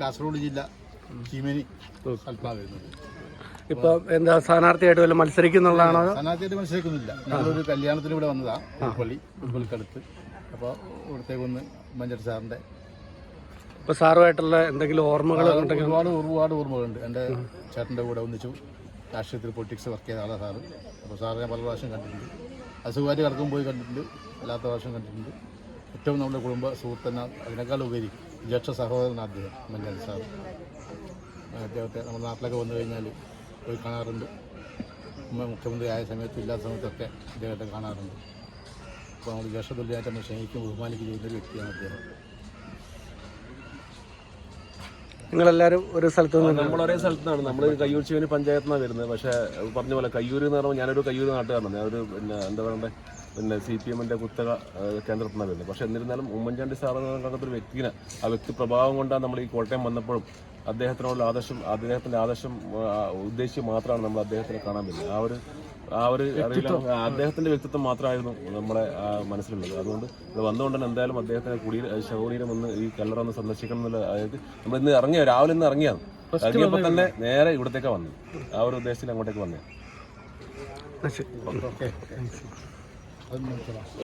കാസർഗോഡ് ജില്ല ചീമേനി സ്ഥലത്താണ് വരുന്നത് ഇപ്പൊ എന്താ സ്ഥാനാർത്ഥിയായിട്ട് വല്ല മത്സരിക്കുന്നുള്ളതാണോ? സ്ഥാനാർത്ഥിയായിട്ട് മത്സരിക്കുന്നില്ല. ഞങ്ങളൊരു കല്യാണത്തിന് ഇവിടെ വന്നതാ പുൽപ്പള്ളി പുൽപ്പള്ളിക്കടുത്ത് അപ്പോൾ ഇവിടത്തേക്ക് ഒന്ന് മഞ്ചേരി സാറിന്റെ ഇപ്പൊ സാറുമായിട്ടുള്ള എന്തെങ്കിലും ഓർമ്മകൾ ഒരുപാട് ഒരുപാട് ഓർമ്മകളുണ്ട്. എന്റെ ചേട്ടന്റെ കൂടെ ഒന്നിച്ചു രാഷ്ട്രീയത്തിൽ പൊളിറ്റിക്സ് വർക്ക് ചെയ്ത ആളാണ് സാറ്. അപ്പോൾ സാറ് ഞാൻ പല പ്രാവശ്യം കണ്ടിട്ടുണ്ട്. അസുഖമായിട്ട് കിടക്കും പോയി കണ്ടിട്ടുണ്ട്. അല്ലാത്ത പ്രാവശ്യം കണ്ടിട്ടുണ്ട്. ഏറ്റവും നമ്മുടെ കുടുംബ സുഹൃത്തെന്ന അതിനേക്കാൾ ഉപരി ജ്യേഷ്ഠ സഹോദരൻ അദ്ദേഹം മഞ്ചാരി സാർ. അദ്ദേഹത്തെ നമ്മുടെ നാട്ടിലൊക്കെ വന്നു കഴിഞ്ഞാൽ പോയി കാണാറുണ്ട്. മുഖ്യമന്ത്രി ആയ സമയത്ത് ഇല്ലാത്ത സമയത്തൊക്കെ അദ്ദേഹത്തെ കാണാറുണ്ട്. അപ്പോൾ നമ്മൾ ജ്യേഷ്ഠ തുല്യമായിട്ട് നമ്മൾ സ്നേഹിക്കും ബഹുമാനിക്കുകയും ചെയ്യുന്ന ഒരു വ്യക്തിയാണ് അദ്ദേഹം. നിങ്ങളെല്ലാവരും ഒരു സ്ഥലത്ത് നിന്ന് നമ്മൾ ഒരേ സ്ഥലത്താണ് നമ്മൾ കയ്യൂർ ശിവന് പഞ്ചായത്തിനാണ് നിന്നാണ് വരുന്നത്. പക്ഷേ പറഞ്ഞ പോലെ കയ്യൂർ എന്ന് പറയുമ്പോൾ ഞാനൊരു കയ്യൂർ നാട്ടുകാരനാണ്. ഞാനൊരു പിന്നെ എന്താ പറയണ്ടേ? പിന്നെ സി പി എമ്മിന്റെ കുത്തക കേന്ദ്രത്തിൽ നിന്നാണ് വരുന്നത് പക്ഷേ എന്നിരുന്നാലും ഉമ്മൻചാണ്ടി പറയുന്ന ഒരു വ്യക്തിനെ ആ വ്യക്തി പ്രഭാവം കൊണ്ടാണ് നമ്മൾ ഈ കോട്ടയം വന്നപ്പോഴും അദ്ദേഹത്തിനുള്ള ആദർശം അദ്ദേഹത്തിന്റെ ആദർശം ഉദ്ദേശിച്ച് മാത്രമാണ് നമ്മൾ അദ്ദേഹത്തിനെ കാണാൻ പറ്റുന്നത് ആ ഒരു ആ ഒരു അറിയില്ല അദ്ദേഹത്തിന്റെ വ്യക്തിത്വം മാത്രമായിരുന്നു നമ്മുടെ മനസ്സിലുള്ളത്. അതുകൊണ്ട് ഇത് വന്നുകൊണ്ട് തന്നെ എന്തായാലും അദ്ദേഹത്തിന്റെ കുടി ശവകുടീരം ഒന്ന് ഈ കല്ലറ ഒന്ന് സന്ദർശിക്കണം എന്നുള്ള അതായത് നമ്മൾ ഇന്ന് ഇറങ്ങിയ? രാവിലെ ഇന്ന് ഇറങ്ങിയാണ്. ഇറങ്ങിയപ്പോൾ തന്നെ നേരെ ഇവിടത്തേക്ക് വന്നു ആ ഒരു ഉദ്ദേശത്തിൽ അങ്ങോട്ടേക്ക് വന്നത് ശരി. 설명해 주.